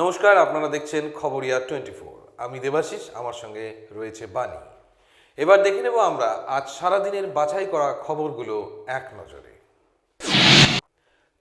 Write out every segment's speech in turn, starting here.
নমস্কার, আপনারা দেখছেন খবরিয়া টোয়েন্টি ফোর। আমি দেবাশিস, আমার সঙ্গে রয়েছে বাণী। এবার দেখে নেব আমরা আজ সারাদিনের বাছাই করা খবরগুলো এক নজরে।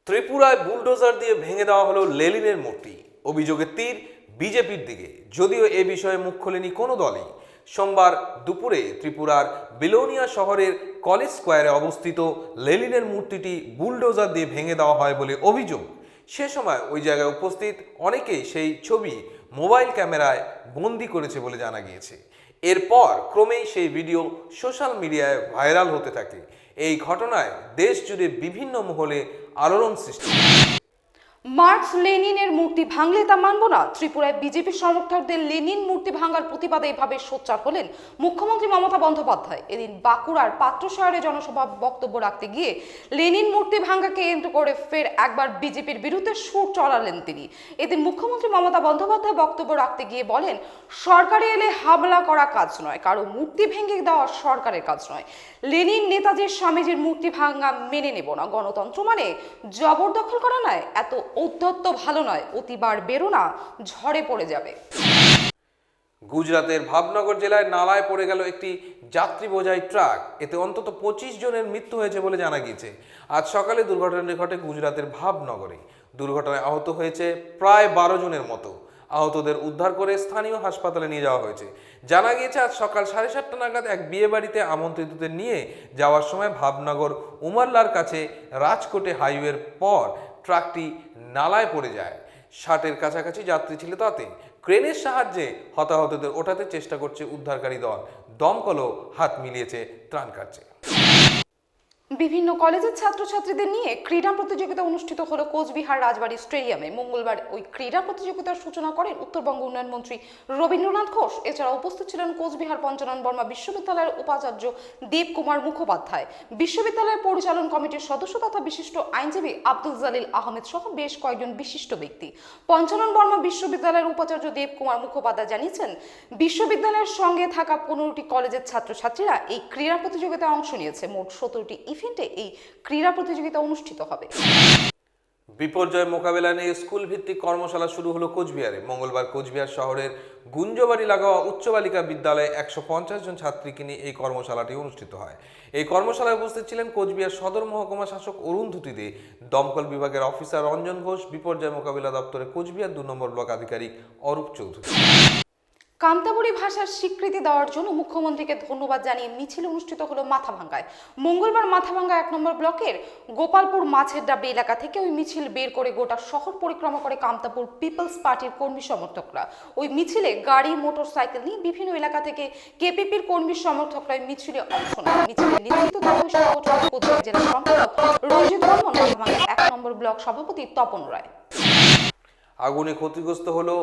ত্রিপুরায় বুলডোজার দিয়ে ভেঙে দেওয়া হলো লেলিনের মূর্তি। অভিযোগের তীর বিজেপির দিকে। যদিও এ বিষয়ে মুখ খোলেনি কোনো দলই। সোমবার দুপুরে ত্রিপুরার বিলোনিয়া শহরের কলেজ স্কোয়ারে অবস্থিত লেলিনের মূর্তিটি বুলডোজার দিয়ে ভেঙে দেওয়া হয় বলে অভিযোগ সে সময় ওই জায়গায় উপস্থিত অনেকেই সেই ছবি মোবাইল ক্যামেরায় বন্দি করেছে বলে জানা গিয়েছে এরপর ক্রমেই সেই ভিডিও সোশ্যাল মিডিয়ায় ভাইরাল হতে থাকে এই ঘটনায় দেশ জুড়ে বিভিন্ন মহলে আলোড়ন সৃষ্টি। মার্কস লেনিনের মূর্তি ভাঙলে তা মানব না। ত্রিপুরায় বিজেপি সমর্থকদের লেনিন মূর্তি ভাঙার প্রতিবাদে এভাবে সোচ্চার হলেন মুখ্যমন্ত্রী মমতা বন্দ্যোপাধ্যায়। এদিন বাঁকুড়ার পাত্র শহরে জনসভা বক্তব্য রাখতে গিয়ে লেনিন মূর্তি ভাঙাকে কেন্দ্র করে ফের একবার বিজেপির বিরুদ্ধে সুর চড়ালেন তিনি। এদিন মুখ্যমন্ত্রী মমতা বন্দ্যোপাধ্যায় বক্তব্য রাখতে গিয়ে বলেন, সরকারে এলে হামলা করা কাজ নয়, কারও মূর্তি ভেঙে দেওয়া সরকারের কাজ নয়। লেনিন নেতাজির স্বামীজির মূর্তি ভাঙা মেনে নেব না। গণতন্ত্র মানে জবরদখল করা নয়, এত ঔদ্ধত্য ভালো নয়, অতিবার বেরো না ঝড়ে পড়ে যাবে। গুজরাতের ভাবনগর জেলায় নালায় পড়ে গেল একটি যাত্রী বোঝাই ট্রাক। এতে অন্তত পঁচিশ জনের মৃত্যু হয়েছে বলে জানা গিয়েছে। আজ সকালে দুর্ঘটনাটি ঘটে গুজরাতের ভাবনগরে। দুর্ঘটনায় আহত হয়েছে প্রায় বারো জনের মতো। আহতদের উদ্ধার করে স্থানীয় হাসপাতালে নিয়ে যাওয়া হয়েছে। জানা গিয়েছে, আজ সকাল সাড়ে সাতটা নাগাদ এক বিয়ে বাড়িতে আমন্ত্রিতদের নিয়ে যাওয়ার সময় ভাবনগর উমারলার কাছে রাজকোটে হাইওয়ের পর ট্রাকটি নালায় পড়ে যায়। ষাটের কাছাকাছি যাত্রী ছিল তাতে। ক্রেনের সাহায্যে হতাহতদের ওঠাতে চেষ্টা করছে উদ্ধারকারী দল। দমকলও হাত মিলিয়েছে ত্রাণ কার্যে। বিভিন্ন কলেজের ছাত্রছাত্রীদের নিয়ে ক্রীড়া প্রতিযোগিতা অনুষ্ঠিত হলো কোচবিহার রাজবাড়ী স্টেডিয়ামে। মঙ্গলবার ওই ক্রীড়া প্রতিযোগিতার সূচনা করেন উত্তরবঙ্গ উন্নয়ন মন্ত্রী রবীন্দ্রনাথ ঘোষ। এছাড়া উপস্থিত ছিলেন কোচবিহার পঞ্চানন বর্মা বিশ্ববিদ্যালয়ের উপাচার্য দেবকুমার মুখোপাধ্যায়। বিশ্ববিদ্যালয়ের পরিচালন কমিটির সদস্য তথা বিশিষ্ট আইনজীবী আব্দুল জালিল আহমেদ সহ বেশ কয়েকজন বিশিষ্ট ব্যক্তি। পঞ্চানন বর্মা বিশ্ববিদ্যালয়ের উপাচার্য দেবকুমার মুখোপাধ্যায় জানিয়েছেন, বিশ্ববিদ্যালয়ের সঙ্গে থাকা পনেরোটি কলেজের ছাত্রছাত্রীরা এই ক্রীড়া প্রতিযোগিতায় অংশ নিয়েছে। মোট সতেরোটি ইভেন্টে এই ক্রীড়া প্রতিযোগিতা অনুষ্ঠিত হবে। বিপর্যয় মোকাবেলা নিয়ে স্কুল ভিত্তিক কর্মশালা শুরু হলো কোচবিহারে। মঙ্গলবার কোচবিহার শহরের গুঞ্জবাড়ি লাগোয়া উচ্চ বালিকা বিদ্যালয়ে একশো পঞ্চাশ জন ছাত্রীকে নিয়ে এই কর্মশালাটি অনুষ্ঠিত হয়। এই কর্মশালায় উপস্থিত ছিলেন কোচবিহার সদর মহকুমা শাসক অরুন্ধতী দে দমকল বিভাগের অফিসার রঞ্জন ঘোষ, বিপর্যয় মোকাবিলা দপ্তরে কোচবিহার দু নম্বর ব্লক আধিকারিক অরূপ চৌধুরী। কান্তাবুড়ি ভাষার স্বীকৃতি দেওয়ার জন্য মুখ্যমন্ত্রীকে ধন্যবাদ জানিয়ে মিছিল অনুষ্ঠিত হলো মাথাভাঙ্গায়। মঙ্গলবার মাথাভাঙ্গা এক নম্বর ব্লকের গোপালপুর মাছের ডাবরি এলাকা থেকে ওই মিছিল বের করে গোটা শহর পরিক্রমা করে কামতাপুর পিপলস পার্টির কর্মী সমর্থকরা। ওই মিছিলে গাড়ি মোটর সাইকেল নিয়ে বিভিন্ন এলাকা থেকে কেপিপির কর্মী সমর্থকরা মিছিলে অংশ নেয়। এক নম্বর ব্লক সভাপতি তপন রায়। আগুনে ক্ষতিগ্রস্ত হলো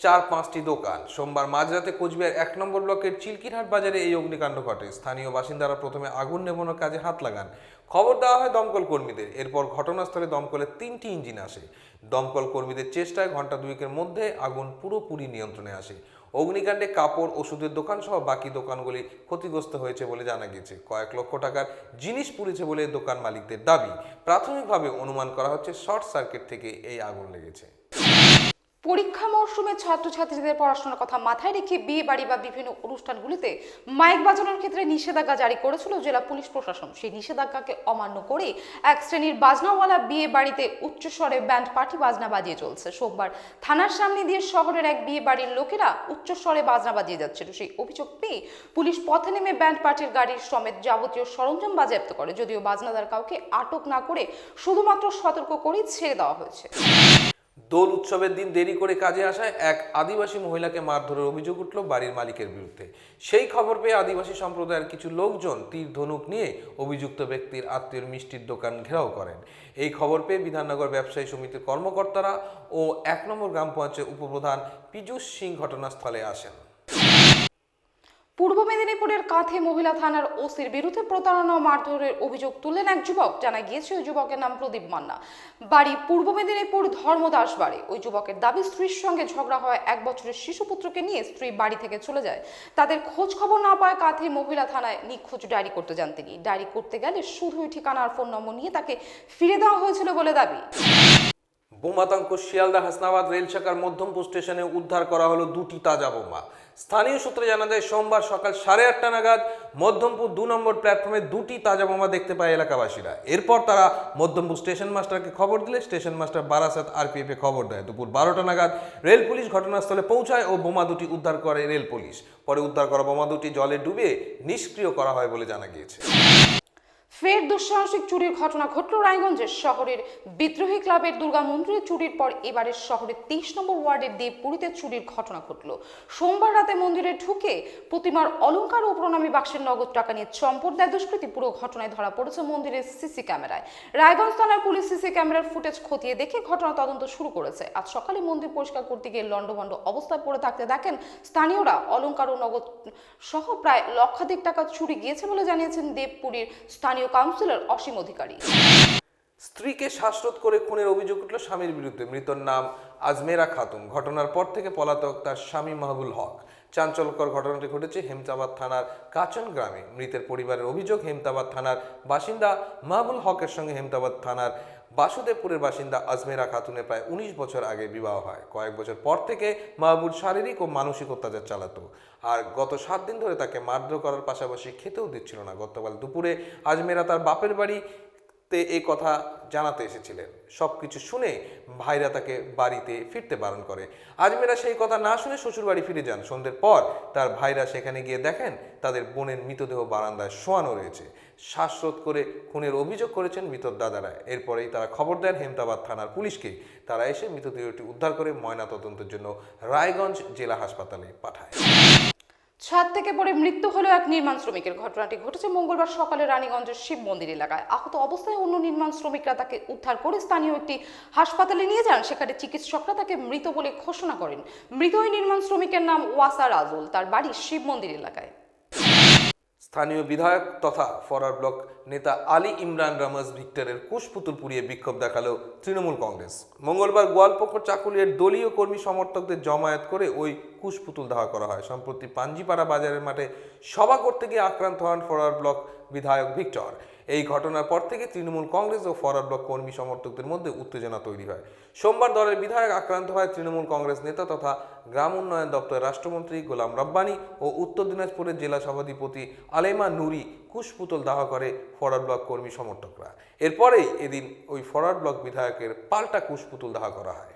চার পাঁচটি দোকান। সোমবার মাঝরাতে কোচবিহার এক নম্বর ব্লকের চিলকিরহাট বাজারে এই অগ্নিকাণ্ড ঘটে। স্থানীয় বাসিন্দারা প্রথমে আগুন নেভানোর কাজে হাত লাগান। খবর দেওয়া হয় দমকল কর্মীদের। এরপর ঘটনাস্থলে দমকলের তিনটি ইঞ্জিন আসে। দমকল কর্মীদের চেষ্টায় ঘণ্টা দুয়েকের মধ্যে আগুন পুরোপুরি নিয়ন্ত্রণে আসে। অগ্নিকাণ্ডে কাপড়, ওষুধের দোকান সহ বাকি দোকানগুলি ক্ষতিগ্রস্ত হয়েছে বলে জানা গেছে। কয়েক লক্ষ টাকার জিনিস পুড়েছে বলে দোকান মালিকদের দাবি। প্রাথমিকভাবে অনুমান করা হচ্ছে শর্ট সার্কিট থেকে এই আগুন লেগেছে। পরীক্ষা মরশুমে ছাত্রছাত্রীদের পড়াশোনার কথা মাথায় রেখে বিয়ে বাড়ি বা বিভিন্ন অনুষ্ঠানগুলিতে মাইক বাজানোর ক্ষেত্রে নিষেধাজ্ঞা জারি করেছিল জেলা পুলিশ প্রশাসন। সেই নিষেধাজ্ঞাকে অমান্য করে এক শ্রেণির বাজনাওয়ালা বিয়ে বাড়িতে উচ্চস্বরে ব্যান্ড পার্টি বাজনা বাজিয়ে চলছে। সোমবার থানার সামনে দিয়ে শহরের এক বিয়ে বাড়ির লোকেরা উচ্চস্বরে বাজনা বাজিয়ে যাচ্ছিল। সেই অভিযোগ পেয়ে পুলিশ পথে নেমে ব্যান্ড পার্টির গাড়ির সমেত যাবতীয় সরঞ্জাম বাজেয়াপ্ত করে, যদিও বাজনাদার কাউকে আটক না করে শুধুমাত্র সতর্ক করেই ছেড়ে দেওয়া হয়েছে। দোল উৎসবের দিন দেরি করে কাজে আসায় এক আদিবাসী মহিলাকে মারধরের অভিযোগ উঠল বাড়ির মালিকের বিরুদ্ধে। সেই খবর পেয়ে আদিবাসী সম্প্রদায়ের কিছু লোকজন তীর ধনুক নিয়ে অভিযুক্ত ব্যক্তির আত্মীয় মিষ্টির দোকান ঘেরাও করেন। এই খবর পেয়ে বিধাননগর ব্যবসায়ী সমিতির কর্মকর্তারা ও এক নম্বর গ্রাম পঞ্চায়েত উপপ্রধান পীযূষ সিং ঘটনাস্থলে আসেন। পূর্ব মেদিনীপুরের কাঁথে মহিলা থানার ওসির বিরুদ্ধে প্রতারণা মারধরের অভিযোগ তুললেন এক যুবক। জানা গিয়েছে, ওই যুবকের নাম প্রদীপ মান্না। বাড়ি পূর্ব মেদিনীপুর ধর্মদাস বাড়ি। ওই যুবকের দাবি, স্ত্রীর সঙ্গে ঝগড়া হয় এক বছরের শিশুপুত্রকে নিয়ে স্ত্রী বাড়ি থেকে চলে যায়। তাদের খোঁজ খবর না পায় কাঁথে মহিলা থানায় নিখোঁজ ডায়েরি করতে যান তিনি। ডায়েরি করতে গেলে শুধুই ঠিকানা আর ফোন নম্বর নিয়ে তাকে ফিরে দেওয়া হয়েছিল বলে দাবি। বোমাতঙ্ক শিয়ালদা হাসনাবাদ রেল শাখার মধ্যমপুর স্টেশনে উদ্ধার করা হলো দুটি তাজা বোমা। স্থানীয় সূত্রে জানা যায়, সোমবার সকাল সাড়ে আটটা নাগাদ মধ্যমপুর দু নম্বর প্ল্যাটফর্মে দুটি তাজা বোমা দেখতে পায় এলাকাবাসীরা। এরপর তারা মধ্যমপুর স্টেশন মাস্টারকে খবর দিলে স্টেশন মাস্টার বারাসাত আরপিএফ খবর দেয়। দুপুর বারোটা নাগাদ রেল পুলিশ ঘটনাস্থলে পৌঁছায় ও বোমা দুটি উদ্ধার করে রেল পুলিশ। পরে উদ্ধার করা বোমা দুটি জলে ডুবে নিষ্ক্রিয় করা হয় বলে জানা গিয়েছে। ফের দুঃসাহসিক চুরির ঘটনা ঘটল রায়গঞ্জের শহরের বিদ্রোহী ক্লাবের দুর্গা মন্দিরে চুরির পর এবারের শহরের তেইশ নম্বর ওয়ার্ডের দেবপুরীতে চুরির ঘটনা ঘটল। সোমবার রাতে মন্দিরে ঢুকে প্রতিমার অলংকার ও প্রণামী বাক্সের নগদ টাকা নিয়ে চম্পট দেয় দুষ্কৃতী। পুরো ঘটনায় ধরা পড়েছে মন্দিরের সিসি ক্যামেরায়। রায়গঞ্জ থানার পুলিশ সিসি ক্যামেরার ফুটেজ খতিয়ে দেখে ঘটনা তদন্ত শুরু করেছে। আজ সকালে মন্দির পরিষ্কার করতে গিয়ে লন্ডভন্ড অবস্থায় পড়ে থাকতে দেখেন স্থানীয়রা অলঙ্কার ও নগদ সহ প্রায় লক্ষাধিক টাকা চুরি গিয়েছে বলে জানিয়েছেন দেবপুরীর স্থানীয় কাউন্সিলর অসীম অধিকারী। স্ত্রীকে শ্বাসরোধ করে খুনের অভিযোগ উঠল স্বামীর বিরুদ্ধে। মৃতর নাম আজমেরা খাতুন। ঘটনার পর থেকে পলাতক তার স্বামী মাহবুল হক। চাঞ্চল্যকর ঘটনাটি ঘটেছে হেমতাবাদ থানার কাচন গ্রামে। মৃতের পরিবারের অভিযোগ, হেমতাবাদ থানার বাসিন্দা মাহবুল হকের সঙ্গে হেমতাবাদ থানার বাসুদেবপুরের বাসিন্দা আজমেরা খাতুনের প্রায় উনিশ বছর আগে বিবাহ হয়। কয়েক বছর পর থেকে মাহবুব শারীরিক ও মানসিক অত্যাচার চালাত। আর গত সাত দিন ধরে তাকে মারধর করার পাশাপাশি খেতেও দিচ্ছিল না। গতকাল দুপুরে আজমেরা তার বাপের বাড়ি তে এই কথা জানাতে এসেছিলেন। সব কিছু শুনে ভাইরা তাকে বাড়িতে ফিরতে বারণ করে। আজমেরা সেই কথা না শুনে শ্বশুরবাড়ি ফিরে যান। সন্ধ্যের পর তার ভাইরা সেখানে গিয়ে দেখেন তাদের বোনের মৃতদেহ বারান্দায় শোয়ানো রয়েছে। শ্বাসরোধ করে খুনের অভিযোগ করেছেন মৃতর দাদারা। এরপরেই তারা খবর দেন হেমতাবাদ থানার পুলিশকে। তারা এসে মৃতদেহটি উদ্ধার করে ময়নাতদন্তের জন্য রায়গঞ্জ জেলা হাসপাতালে পাঠায়। ছাদ থেকে পড়ে মৃত্যু হলো এক নির্মাণ শ্রমিকের ঘটনাটি ঘটেছে মঙ্গলবার সকালে রানীগঞ্জের শিব মন্দির এলাকায়। আহত অবস্থায় অন্য নির্মাণ শ্রমিকরা তাকে উদ্ধার করে স্থানীয় একটি হাসপাতালে নিয়ে যান। সেখানে চিকিৎসকরা তাকে মৃত বলে ঘোষণা করেন। মৃত ওই নির্মাণ শ্রমিকের নাম ওয়াসার আজল তার বাড়ি শিব মন্দির এলাকায়। স্থানীয় বিধায়ক তথা ফরার ব্লক নেতা আলী ইমরান রামাজ ভিক্টরের কুশপুতুল পুড়িয়ে বিক্ষোভ দেখাল তৃণমূল কংগ্রেস। মঙ্গলবার গোয়ালপুকুর চাকুলিয়ের দলীয় কর্মী সমর্থকদের জমায়েত করে ওই কুশপুতুল দাহ করা হয়। সম্প্রতি পাঞ্জিপাড়া বাজারের মাঠে সভা করতে গিয়ে আক্রান্ত হন ফরার ব্লক বিধায়ক ভিক্টর। এই ঘটনার পর থেকে তৃণমূল কংগ্রেস ও ফরওয়ার্ড ব্লক কর্মী সমর্থকদের মধ্যে উত্তেজনা তৈরি হয়। সোমবার দলের বিধায়ক আক্রান্ত হয় তৃণমূল কংগ্রেস নেতা তথা গ্রাম উন্নয়ন দপ্তরের রাষ্ট্রমন্ত্রী গোলাম রব্বানী ও উত্তর দিনাজপুরের জেলা সভাধিপতি আলেমা নুরি কুশপুতল দাহ করে ফরওয়ার্ড ব্লক কর্মী সমর্থকরা। এরপরেই এদিন ওই ফরওয়ার্ড ব্লক বিধায়কের পাল্টা কুশপুতুল দাহ করা হয়।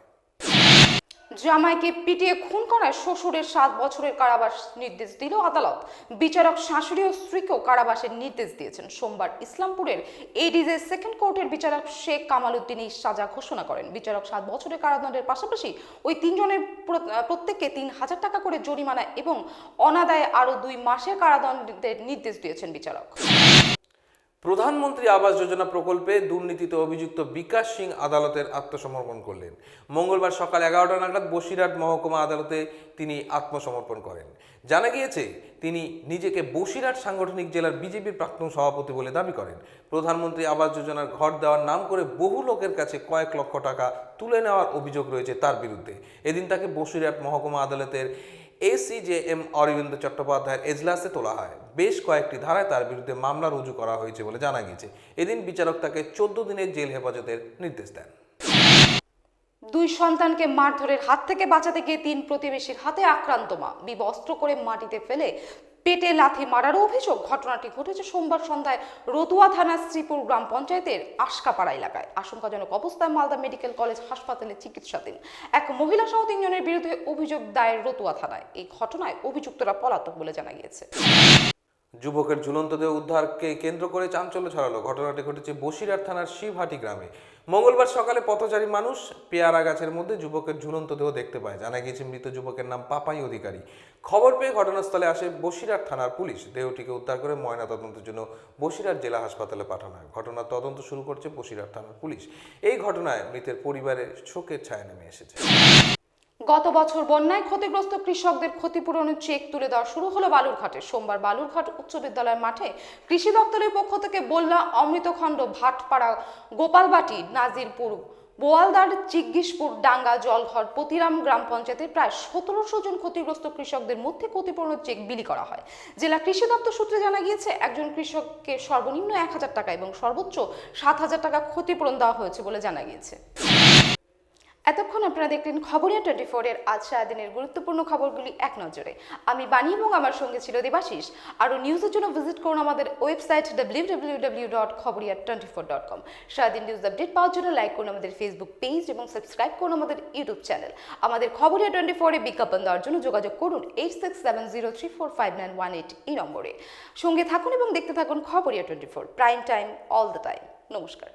জামাইকে পিটিয়ে খুন করায় শ্বশুরের সাত বছরের কারাবাস নির্দেশ দিল আদালত। বিচারক শাশুড়ি ও স্ত্রীকেও কারাবাসের নির্দেশ দিয়েছেন। সোমবার ইসলামপুরের এডিজে সেকেন্ড কোর্টের বিচারক শেখ কামাল উদ্দিন সাজা ঘোষণা করেন। বিচারক সাত বছরের কারাদণ্ডের পাশাপাশি ওই তিনজনের প্র- প্রত্যেককে তিন হাজার টাকা করে জরিমানা এবং অনাদায়ে আরও দুই মাসের কারাদণ্ডের নির্দেশ দিয়েছেন বিচারক। প্রধানমন্ত্রী আবাস যোজনা প্রকল্পে দুর্নীতিতে অভিযুক্ত বিকাশ সিং আদালতের আত্মসমর্পণ করলেন। মঙ্গলবার সকাল এগারোটা নাগাদ বসিরহাট মহকুমা আদালতে তিনি আত্মসমর্পণ করেন। জানা গিয়েছে, তিনি নিজেকে বসিরহাট সাংগঠনিক জেলার বিজেপির প্রাক্তন সভাপতি বলে দাবি করেন। প্রধানমন্ত্রী আবাস যোজনার ঘর দেওয়ার নাম করে বহু লোকের কাছে কয়েক লক্ষ টাকা তুলে নেওয়ার অভিযোগ রয়েছে তার বিরুদ্ধে। এদিন তাকে বসিরহাট মহকুমা আদালতের এসিজেএম অরবিন্দ চট্টোপাধ্যায়ের এজলাসে তোলা হয়। বেশ কয়েকটি ধারায় তার বিরুদ্ধে মামলা রুজু করা হয়েছে বলে জানা গিয়েছে। এদিন বিচারক তাকে চোদ্দ দিনের জেল হেফাজতের নির্দেশ দেন। দুই সন্তানকে মারধরের হাত থেকে বাঁচাতে গিয়ে তিন প্রতিবেশীর হাতে আক্রান্ত মা। বিবস্ত্র করে মাটিতে ফেলে পেটে লাথি মারারও অভিযোগ। ঘটনাটি ঘটেছে সোমবার সন্ধ্যায় রতুয়া থানার শ্রীপুর গ্রাম পঞ্চায়েতের আশকাপাড়া এলাকায়। আশঙ্কাজনক অবস্থায় মালদা মেডিকেল কলেজ হাসপাতালে চিকিৎসাধীন এক মহিলা সহ তিনজনের বিরুদ্ধে অভিযোগ দায়ের রতুয়া থানায়। এই ঘটনায় অভিযুক্তরা পলাতক বলে জানা গিয়েছে। যুবকের ঝুলন্ত দেহ উদ্ধারকে কেন্দ্র করে চাঞ্চল্য ছড়ালো। ঘটনাটি ঘটেছে বসিরহাট থানার শিবহাটি গ্রামে। মঙ্গলবার সকালে পথচারী মানুষ পেয়ারা গাছের মধ্যে যুবকের ঝুলন্ত দেহ দেখতে পায়। জানা গিয়েছে, মৃত যুবকের নাম পাপাই অধিকারী। খবর পেয়ে ঘটনাস্থলে আসে বসিরহাট থানার পুলিশ। দেহটিকে উদ্ধার করে ময়না তদন্তের জন্য বসিরহাট জেলা হাসপাতালে পাঠানো হয়। ঘটনার তদন্ত শুরু করছে বসিরহাট থানার পুলিশ। এই ঘটনায় মৃতের পরিবারের শোকের ছায়া নেমে এসেছে। গত বছর বন্যায় ক্ষতিগ্রস্ত কৃষকদের ক্ষতিপূরণের চেক তুলে দেওয়া শুরু হলো বালুরঘাটে। সোমবার বালুরঘাট উচ্চ বিদ্যালয়ের মাঠে কৃষি দপ্তরের পক্ষ থেকে বললা অমৃতখণ্ড ভাটপাড়া গোপালবাটি নাজিরপুর বোয়ালদার চিগ্গিসপুর ডাঙ্গা জলঘর পতিরাম গ্রাম পঞ্চায়েতের প্রায় সতেরোশো জন ক্ষতিগ্রস্ত কৃষকদের মধ্যে ক্ষতিপূরণের চেক বিলি করা হয়। জেলা কৃষি দপ্তর সূত্রে জানা গিয়েছে, একজন কৃষককে সর্বনিম্ন এক হাজার টাকা এবং সর্বোচ্চ সাত হাজার টাকা ক্ষতিপূরণ দেওয়া হয়েছে বলে জানা গিয়েছে। এতক্ষণ আপনারা দেখলেন খবরিয়া টোয়েন্টি ফোরের আজ সারাদিনের গুরুত্বপূর্ণ খবরগুলি এক নজরে। আমি বানি এবং আমার সঙ্গে ছিল দেবাশিস। আরও নিউজের জন্য ভিজিট করুন আমাদের website W W W dot Khabariya twenty four dot com সারাদিন নিউজ আপডেট পাওয়ার জন্য লাইক করুন আমাদের ফেসবুক পেজ এবং সাবস্ক্রাইব করুন আমাদের ইউটিউব চ্যানেল আমাদের খবরিয়া টোয়েন্টি ফোরে বিজ্ঞাপন দেওয়ার জন্য যোগাযোগ করুন eight six seven zero three four five nine one eight এই নম্বরে। সঙ্গে থাকুন এবং দেখতে থাকুন Khabariya twenty four prime time all the time নমস্কার।